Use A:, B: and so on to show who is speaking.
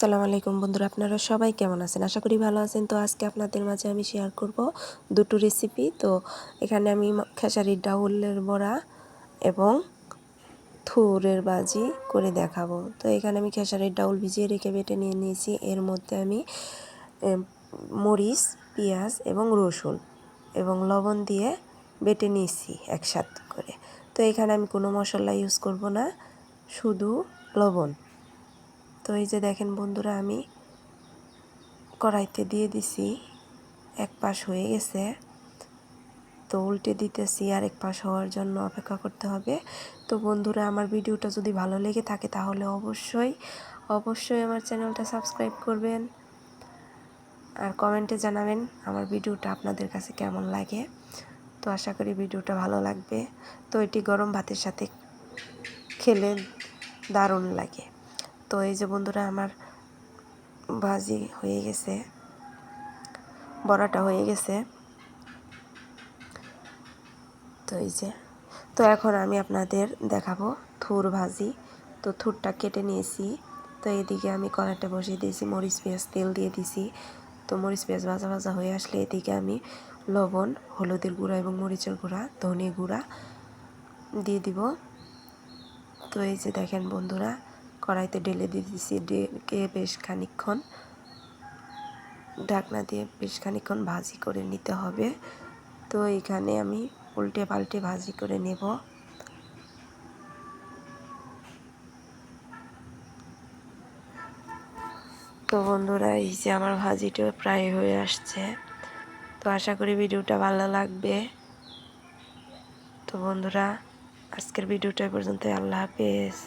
A: আসসালামু আলাইকুম বন্ধুরা, আপনারা সবাই কেমন আছেন? আশা করি ভালো আছেন। তো আজকে আপনাদের মাঝে আমি শেয়ার করব দুটো রেসিপি তো এখানে আমি খেসারির ডাউলের বড়া এবং থুরের বাজি করে দেখাবো। তো এখানে আমি খেসারির ডাউল ভিজিয়ে রেখে বেটে নিয়ে নিয়েছি। এর মধ্যে আমি মরিচ, পেঁয়াজ এবং রসুন এবং লবণ দিয়ে বেটে নিয়েছি একসাথে করে। তো এখানে আমি কোনো মশলা ইউজ করব না, শুধু লবণ। তো এই যে দেখেন বন্ধুরা, আমি কড়াইতে দিয়ে দিছি, এক পাশ হয়ে গেছে। তো উল্টে দিতেছি আর এক পাশ হওয়ার জন্য অপেক্ষা করতে হবে। তো বন্ধুরা, আমার ভিডিওটা যদি ভালো লেগে থাকে তাহলে অবশ্যই অবশ্যই আমার চ্যানেলটা সাবস্ক্রাইব করবেন। আর কমেন্টে জানাবেন আমার ভিডিওটা আপনাদের কাছে কেমন লাগে। তো আশা করি ভিডিওটা ভালো লাগবে। তো এটি গরম ভাতের সাথে খেলে দারুণ লাগে। তো এই যে বন্ধুরা আমার ভাজি হয়ে গেছে, বড়াটা হয়ে গেছে। তো এই যে, তো এখন আমি আপনাদের দেখাবো থুর ভাজি। তো থুরটা কেটে নিয়েছি। তো এদিকে আমি কড়াইটা বসিয়ে দিয়েছি, মরিচ, পেঁয়াজ, তেল দিয়ে দিয়েছি। তো মরিচ, পেঁয়াজ ভাজা ভাজা হয়ে আসলে এদিকে আমি লবণ, হলুদের গুঁড়া এবং মরিচের গুঁড়া, ধনে গুঁড়া দিয়ে দিব। তো এই যে দেখেন বন্ধুরা কড়াইতে ঢেলে দিয়ে দিছি ডেকে বেশ খানিকক্ষণ ঢাকনা দিয়ে বেশ খানিকক্ষণ ভাজি করে নিতে হবে। তো এখানে আমি উল্টে পাল্টে ভাজি করে নেব। তো বন্ধুরা, এই যে আমার ভাজিটা প্রায় হয়ে আসছে। তো আশা করি ভিডিওটা ভালো লাগবে। তো বন্ধুরা, আজকের ভিডিওটা পর্যন্ত আল্লাহ হাফেজ।